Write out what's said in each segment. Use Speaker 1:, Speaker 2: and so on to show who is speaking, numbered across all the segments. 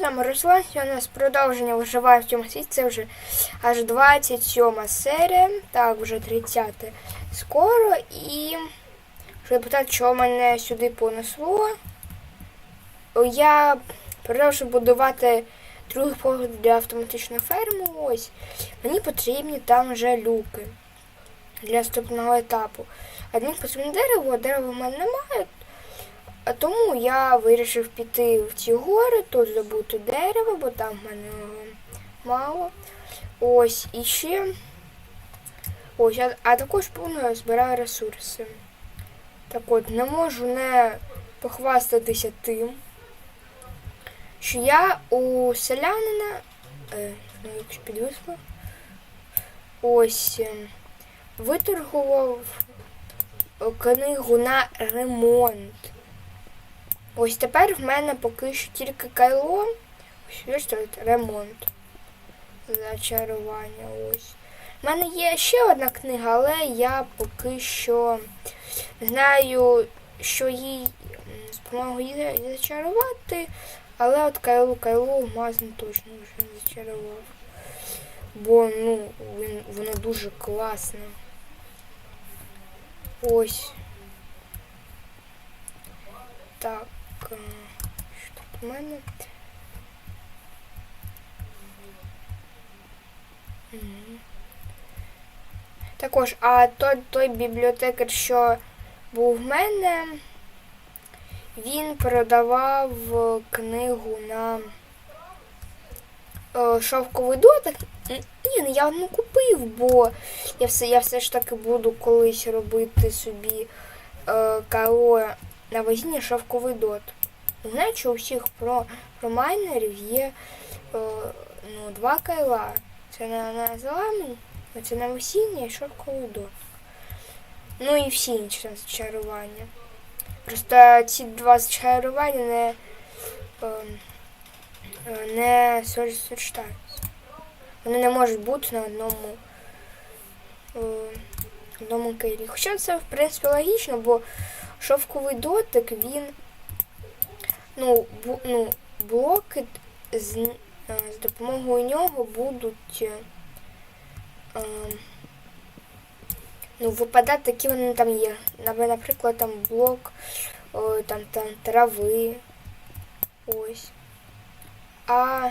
Speaker 1: нам Русланський у нас продовження виживає в цьому світі. Це вже аж 27 серія. Так, вже 30 скоро. І щоб питати, що мене сюди понесло. Я продовжую будувати другий погляд для автоматичної ферми. Ось. Мені потрібні там вже люки для наступного етапу. Одним потрібно дерево, дерева в мене немає. А тому я вирішив піти в ці гори, тут забути дерево, бо там в мене мало. Ось і ще. Ось, а, а також повно збираю ресурси. Так от, не можу не похвастатися тим, що я у селянина. Е, ну, якщо підвисло. Ось е, виторгував книгу на ремонт. Ось тепер в мене поки що тільки кайло. Ось ремонт. Зачарування ось. У мене є ще одна книга, але я поки що знаю, що їй з її зачарувати. Але от кайло кайло мазно точно вже зачарував. Бо ну, він, воно дуже класне. Ось. Так. Е, Що тут у мене? Також, а той, той бібліотекар, що був в мене, він продавав книгу на е, шовковий дотик. Ні, я одну купив, бо я все, я все ж таки буду колись робити собі е, кало на вазіння шовковий дот. Знаєте, що у всіх про, про майнерів є е, ну, два кайла. Це на, на заламень, а це на весіння і шовковий дот. Ну і всі інші зачарування. Просто ці два зачарування не, е, е, не со- сочетаються. Вони не можуть бути на одному, е, одному кайлі. Хоча це, в принципі, логічно, бо шовковий дотик, він ну, бу, ну, блоки з, е, з допомогою нього будуть е, е, ну, випадати, які вони там є. Наприклад, там блок о, там, там трави. Ось. А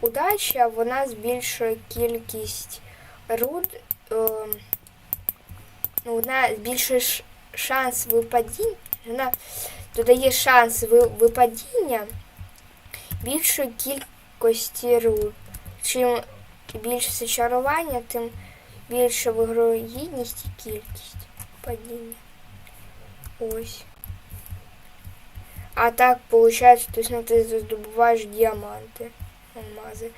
Speaker 1: удача вона збільшує кількість руд. Е, ну, вона збільшує шанс випадіння. Вона додає шанс випадіння більшої кількості руд. Чим більше зачарування, тим більше вигрогідність і кількість падіння. Ось. А так, виходить, тобто, ти здобуваєш діаманти, алмази.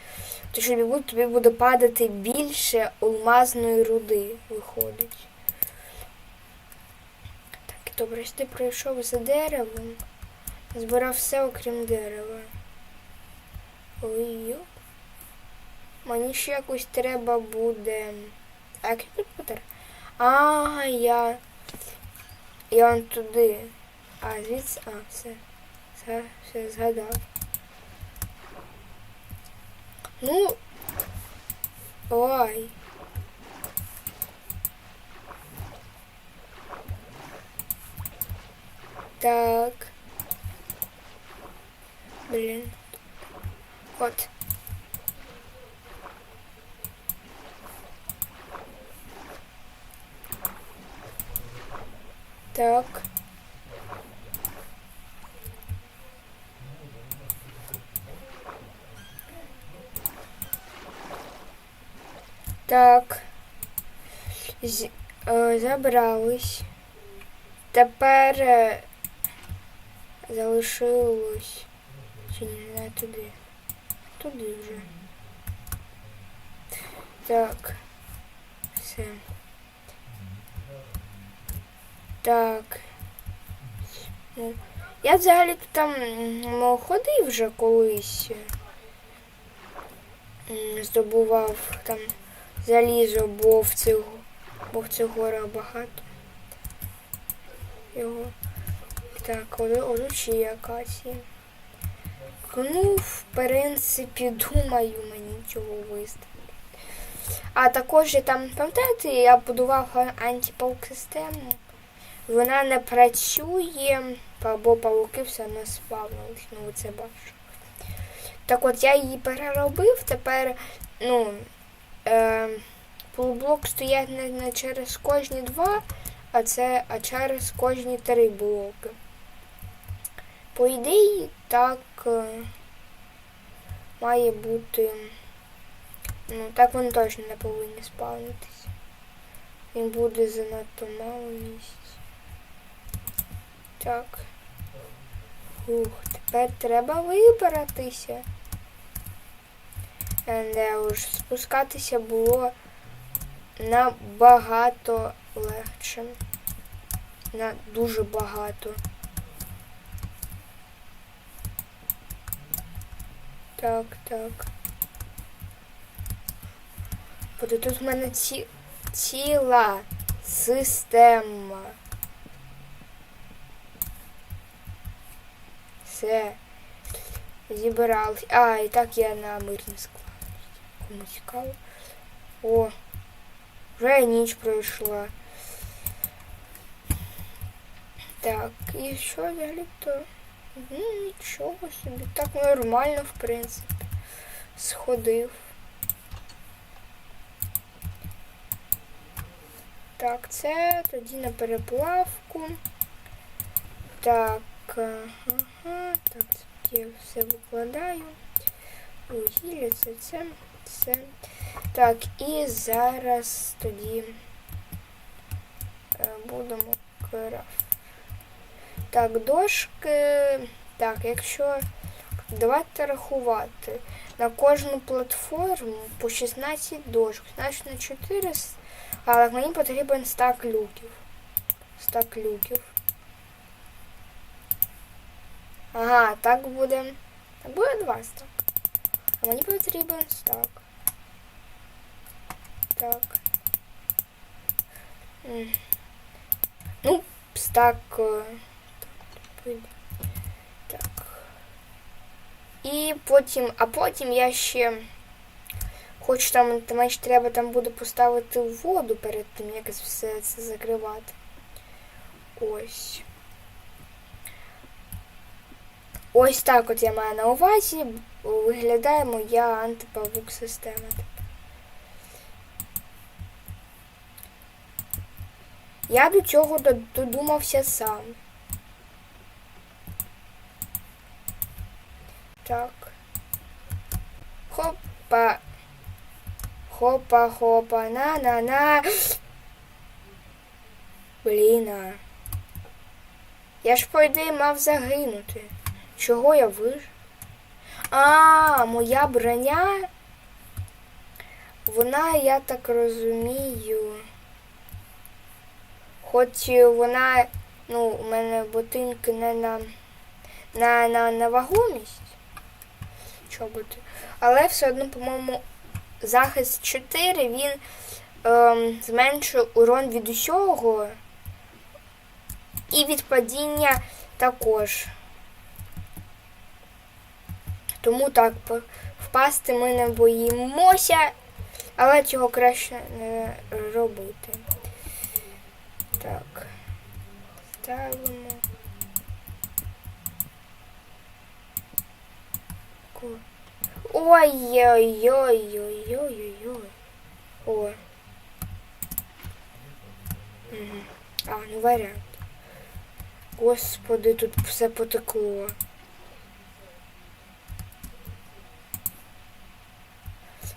Speaker 1: То що тобі буде, тобі буде падати більше алмазної руди, виходить. Добре, якщо ти пройшов за деревом, збирав все окрім дерева. Ой. Мені ще якось треба буде. А як я тут потер? А, я. Я он туди. А, звідси. А, все. Все, все згадав. Ну. Ой. Так. Блін. От. Так. Так. З, е, забрались. Тепер е, залишилось. Чи не туди. Туди вже. Так. Все. Так. Ну, я взагалі там м, ходив вже колись. Здобував там залізо, бо в цих, бо в цих горах багато. Його. Так, от, от ще ну, в принципі, думаю, мені цього вистачить. А також я там, пам'ятаєте, я будував антипаук систему. Вона не працює, або павуки все не спавнились, ну ви це бачите. Так от я її переробив, тепер, ну, е, полублок стоять не, не через кожні два, а це а через кожні три блоки. По ідеї, так е, має бути. Ну, так вони точно не повинні спавнитися. Він буде занадто мало місць. Так. Ух, тепер треба вибиратися. Не уж спускатися було набагато легше. На дуже багато. Так, так. Буде тут в мене ці... ціла система. Все. Зібрались. А, і так я на мирний склад. Кому цікаво. О, вже ніч пройшла. Так, і що взагалі-то? Ну, нічого собі. Так нормально, в принципі. Сходив. Так, це тоді на переплавку. Так, ага, так, я все викладаю. Вугілля, це це, це. Так, і зараз тоді е, будемо крафт. Так, дошки. Так, якщо давайте рахувати на кожну платформу по 16 дошок, значить на 4, але мені потрібен стак люків. Стак люків. Ага, так буде. Так буде два стак. А мені потрібен стак. Так. Ну, стак. Е, Так. І потім, а потім я ще хочу там, там ще треба там буде поставити воду перед тим, як все це закривати. Ось. Ось так от я маю на увазі. Виглядає моя антипавук система. Я до цього додумався сам. Так. Хопа. Хопа, хопа, на-на-на. Блін. Я ж по ідеї мав загинути. Чого я вижив? А, моя броня. Вона, я так розумію. Хоч вона, ну, у мене ботинки не на на, на, на вагомість. Чоботи. Але все одно, по-моєму, захист 4 він ем, зменшує урон від усього. І від падіння також. Тому так, впасти ми не боїмося, але цього краще не робити. Так. Ставимо. Ой-ой-ой-ой-ой-ой-ой. Ой. Угу. А, ну варіант. Господи, тут все потекло.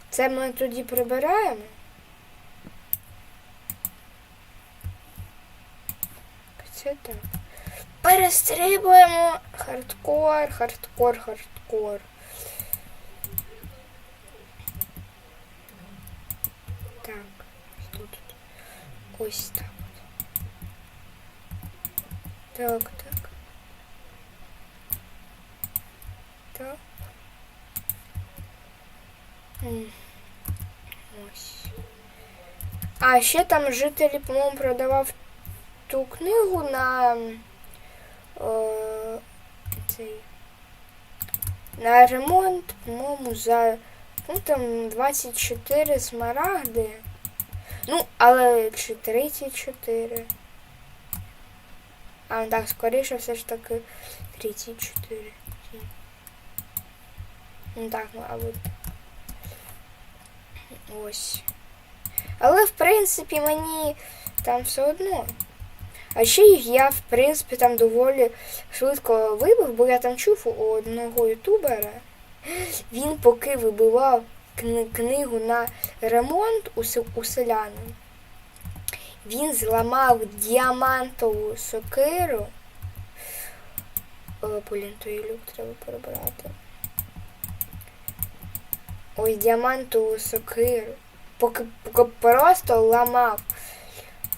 Speaker 1: Це ми тоді прибираємо. Це так. Перестрибуємо хардкор, хардкор, хардкор. Так, що тут? Ось так. Так, так. Так. Ось. А ще там жителі, по-моєму, продавав ту книгу на е, цей на ремонт, по-моєму, за ну, там 24 смарагди. Ну, але чи 34. А, ну так, скоріше все ж таки 34. Ну так, мабуть. Ось. Але, в принципі, мені там все одно. А ще й я, в принципі, там доволі швидко вибив, бо я там чув у одного ютубера. Він поки вибивав книгу на ремонт у, се- у селянин. Він зламав діамантову сокиру. О, блін, той люк треба перебрати. Ось діамантову сокиру. Поки, поки просто ламав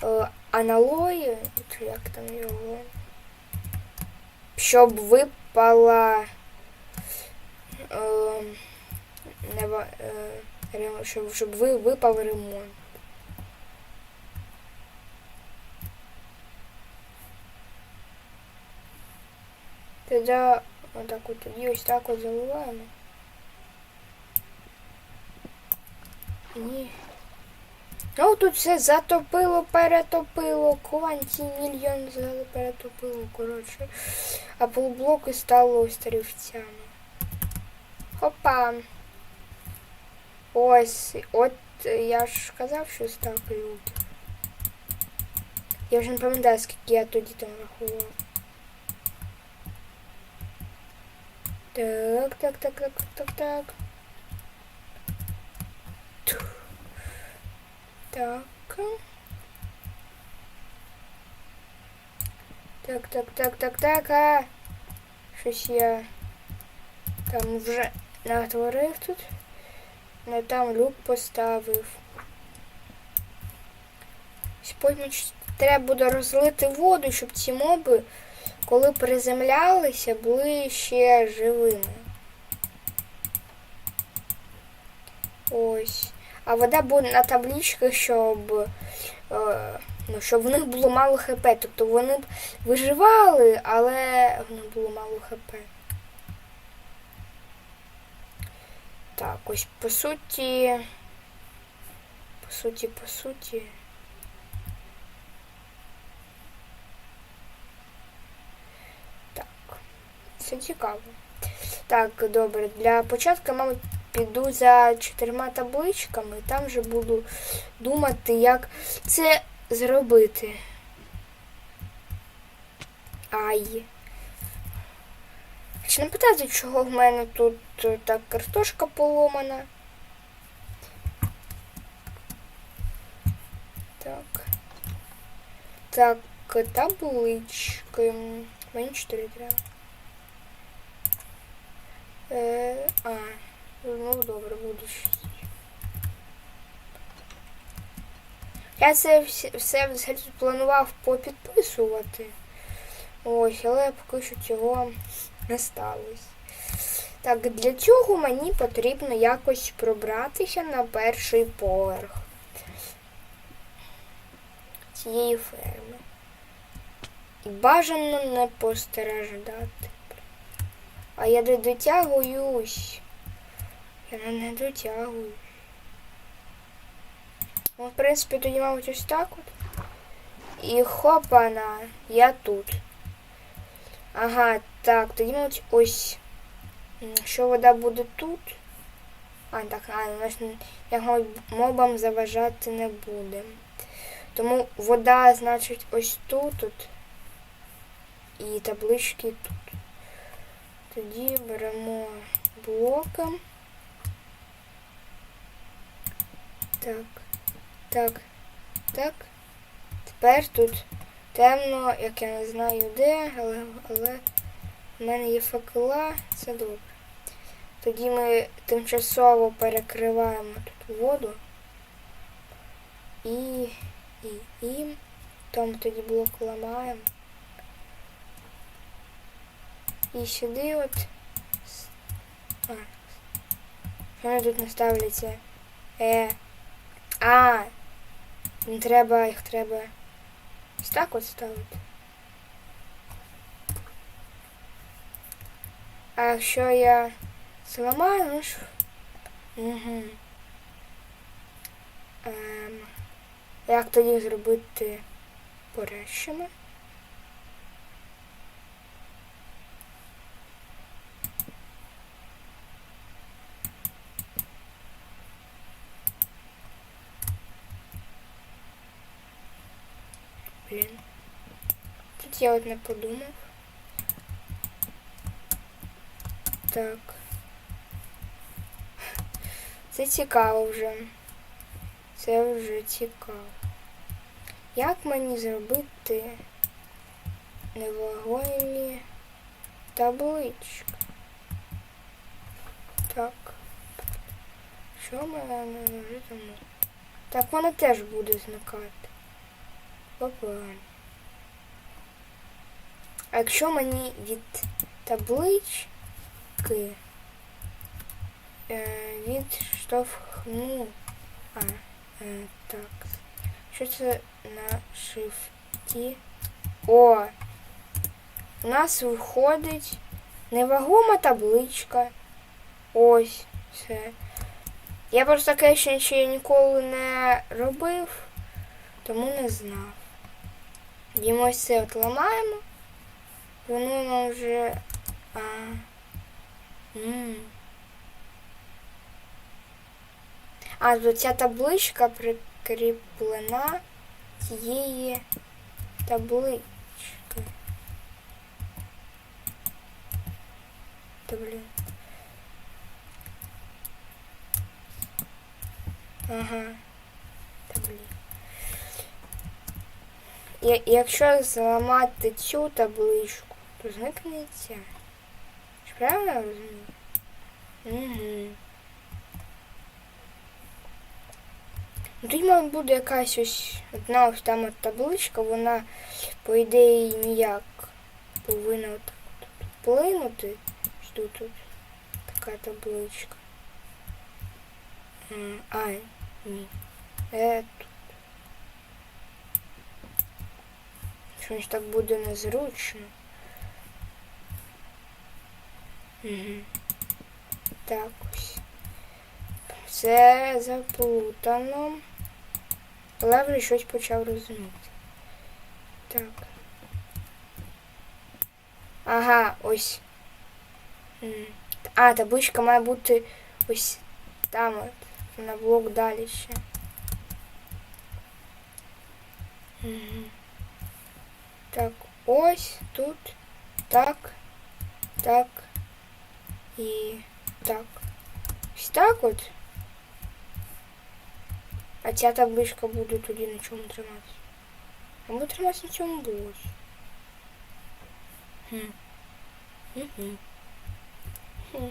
Speaker 1: е, аналої, чи як там його, щоб випала е, не, е, щоб, щоб ви, випав ремонт. Тоді отак от тоді ось так от заливаємо. Ні. Ну тут все затопило, перетопило, квантімільйон за- перетопило, коротше. А полублоки стало острівцями. Опа. Ось, от я ж казав, що став люк. Я вже не пам'ятаю, скільки я тоді там рахував. Так, так, так, так, так, так. Так. Так, так, так, так, так, а. Щось я там вже натворив тут. Не там люк поставив. Потім треба буде розлити воду, щоб ці моби, коли приземлялися, були ще живими. Ось. А вода буде на табличках, щоб, е, ну, щоб в них було мало хп. Тобто вони б виживали, але в них було мало хп. Так, ось по суті. По суті, по суті. Так. Це цікаво. Так, добре. Для початку, мабуть, піду за чотирма табличками, і там вже буду думати, як це зробити. Ай. Чи не питати, чого в мене тут так картошка поломана? Так. Так, таблички. Мені чотири треба. Е, а, ну добре, буду щось. Я це все, все взагалі планував попідписувати. Ось, але поки що цього не сталося. Так, для цього мені потрібно якось пробратися на перший поверх цієї ферми. І бажано не постраждати. А я не дотягуюсь. Я не, дотягуюсь. Ну, в принципі, тоді, мабуть, ось так от. І хопана, я тут. Ага, так, тоді, мабуть, ось. Якщо вода буде тут. А, так, а, я мобам заважати не буде. Тому вода, значить, ось тут. от. І таблички тут. Тоді беремо блоки. Так, так, так. Тепер тут темно, як я не знаю де, але, але в мене є факела, це добре. Тоді ми тимчасово перекриваємо тут воду. І, і, і. Там тоді блок ламаємо. І сюди от. А. Вони тут не. Е. А. Не треба, їх треба. Ось так от ставити. А якщо я Ж. Угу. Ем, як тоді зробити порещами? Блін. Тут я от не подумав. Так. Це цікаво вже. Це вже цікаво. Як мені зробити невагомі таблички? Так. Що в мене не? Так вона теж буде зникати. Опа. А якщо мені від таблички е, відштовхну. А, е, так. Що це на шифті? О! У нас виходить невагома табличка. Ось все. Я просто таке ще, ще ніколи не робив, тому не знав. І ми ось це от ламаємо. Воно нам вже. А. М. А, то ця табличка прикріплена тієї таблички. Та блін. Ага. Та блін. Якщо зламати цю табличку, то зникне ця. Правильно я розумію? Угу. Мабуть, буде якась ось одна ось там от табличка, вона, по ідеї, ніяк повинна от вплинути. Ось Тут, така табличка. А, ні. Е, тут. Щось так буде незручно. Угу. Так ось. Все заплутано. Але вже щось почав розуміти. Так. Ага, ось. М. А, табличка має бути ось там от. На блок далі ще. Угу. Так, ось тут. Так. Так. І так. Ось так от. А ця табличка буде тоді на чому триматися. А буде триматися на цьому блоці. Хм. Хм.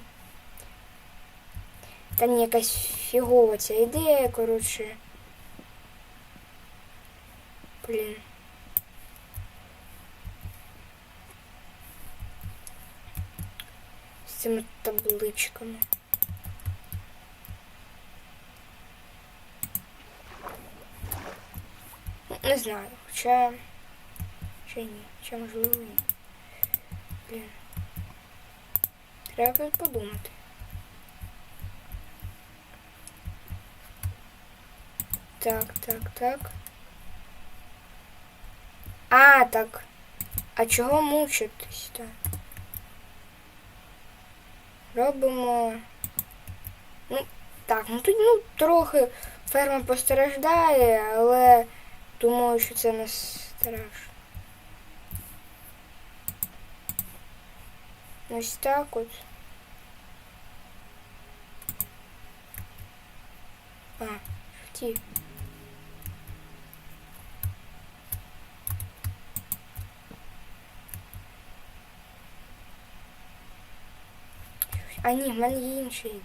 Speaker 1: Та ні, якась фігова ця ідея, коротше. Блін. З цими табличками. Не знаю, хоча... Чи ні, хоча можливо ні. Блін. Треба подумати. Так, так, так. А, так. А чого мучитись то Робимо. Ну, так, ну тут ну, трохи ферма постраждає, але думаю, що це не страшно. Ось так от. А, втік. А ні, в мене є інша ідея.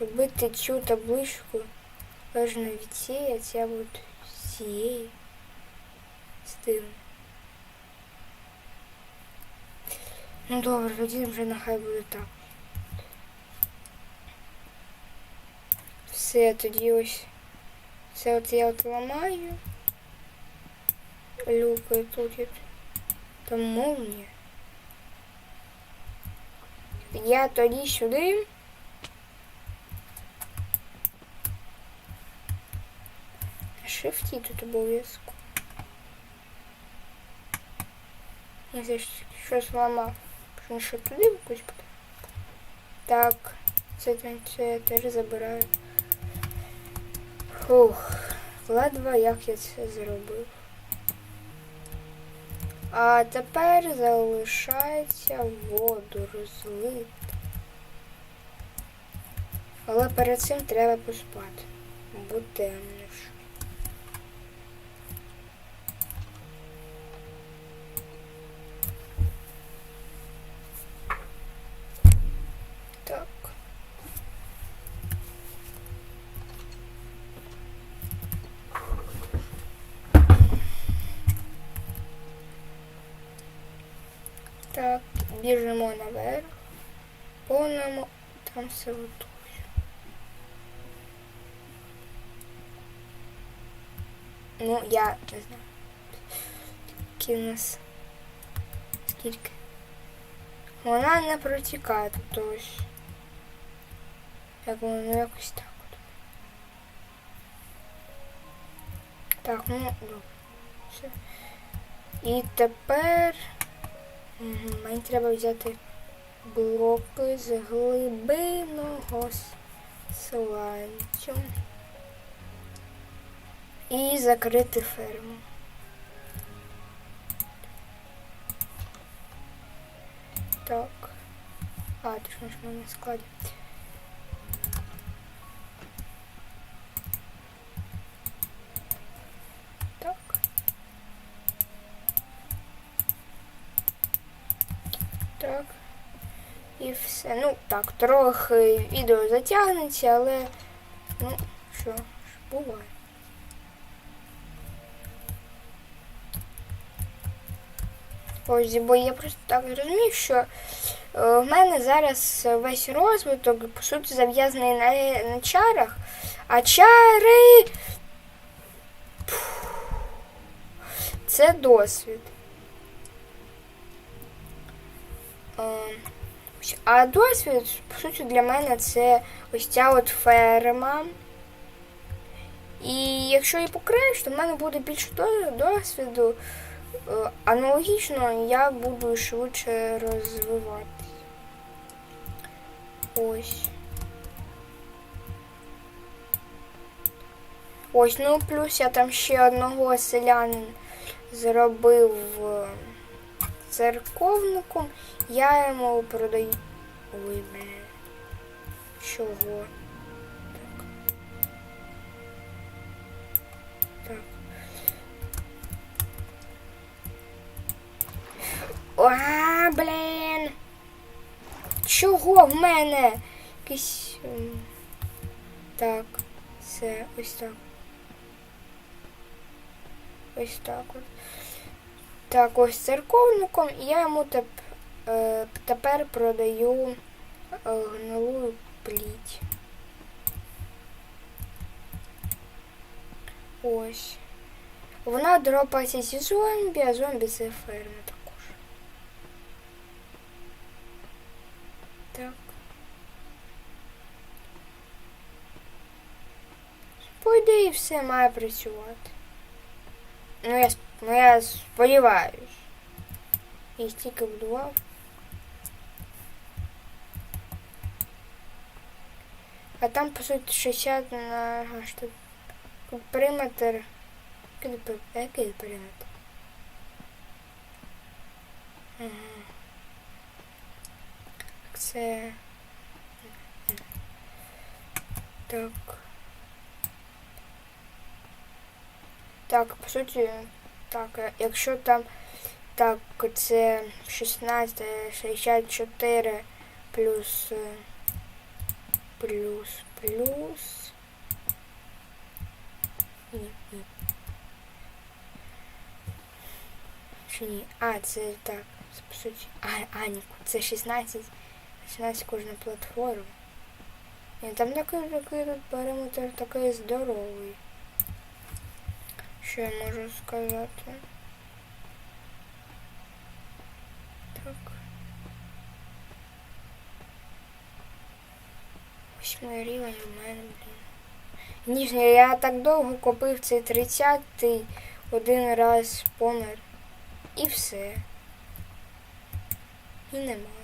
Speaker 1: Робити цю табличку важно від цієї, а ця от з цієї стилу. Ну добре, тоді вже нехай буде так. Все, тоді ось це от я от ламаю. Люкаю тут. Там молния. я тоді сюди. Шифті тут обов'язково. Я здесь щось ламав. Що туди якось буде? Так, це я теж забираю. Фух, ледве як я це зробив. А тепер залишається воду розлити. Але перед цим треба поспати. Бо темно біжимо наверх, повному там все готує. Ну, я не знаю. У нас. Скільки? Вона не протікає тут ось. Як воно ну, якось так. Так, ну добре. Все. І тепер. Мені треба взяти блоки з глибинного сланцю. І закрити ферму. Так. А, ти ж можеш на складі. Так, трохи відео затягнеться, але ну, що, ж, буває. Ось, бо я просто так зрозумів, що е, в мене зараз весь розвиток, по суті, зав'язаний на, на чарах, а чари. Це досвід. А досвід, по суті, для мене це ось ця от ферма. І якщо її покриєш, то в мене буде більше досвіду. Е, Аналогічно я буду швидше розвиватись. Ось. Ось, ну плюс я там ще одного селянин зробив е, церковником. Я йому продаю. Ой, бля. Чого? Так. Так. А, блін. Чого в мене? Якийсь. ем, Так, це ось так. Ось так от. Так, ось церковником, і я йому теп, е, тепер продаю е, гнилу пліть. Ось. Вона дропається зі зомбі, а зомбі це ферма також. Так. По ідеї все має працювати. Ну я, ну, я сподіваюсь. І стільки будував. А там, по суті, 60 на аж тут тут периметр. Який пер- Який периметр? Ага. Це. Так. Так, по суті, так, е, якщо там так, це 16, 64 плюс е, плюс плюс. Ні, ні. Чи ні? А, це так, по суті. А, а, ні, це 16. 16 кожна платформа. Ні, там такий, такий периметр такий здоровий що я можу сказати. Так. Восьмой рівень у мене, блін. Ніжня, я так довго купив цей 30 один раз помер. І все. І нема.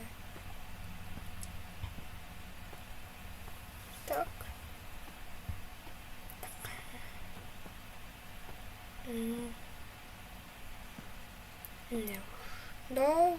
Speaker 1: Не. Довго.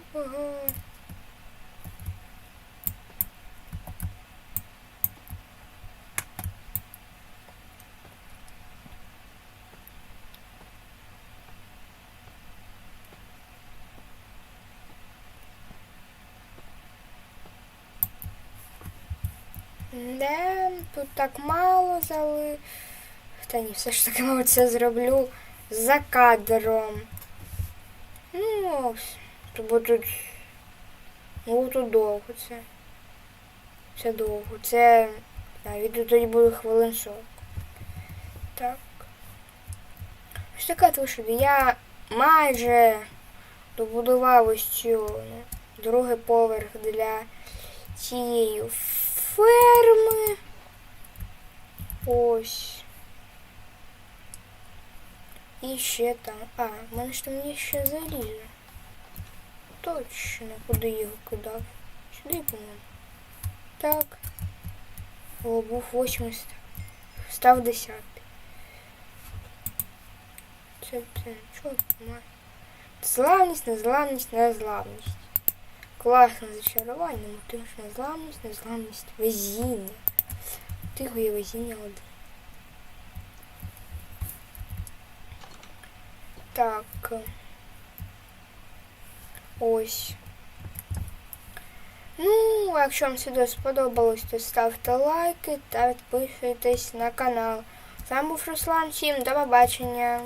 Speaker 1: Да, тут так мало зали. Та ні, все ж таки, мабуть, це зроблю за кадром. Ну. Тобто тут. Ну, тут довго це. Це довго. Це. А, відео тоді буде хвилин 40. Так. Ось така вийшла. Я майже добудував ось цю ну, другий поверх для цієї ферми. Ось. І ще там. А, в мене ж там є залізо. Точно, куди його кидав? Сюди, по-моєму. Так. О, був восьмий став. Став десятий. Це, це нічого немає. Славність, незламність, незламність. Класне зачарування, ти ж незламність, незламність, везіння. Тихо є везіння один. Так. Ось. Ну, якщо вам відео сподобалось, то ставте лайки та підписуйтесь на канал. З вами був Руслан. Всім до побачення.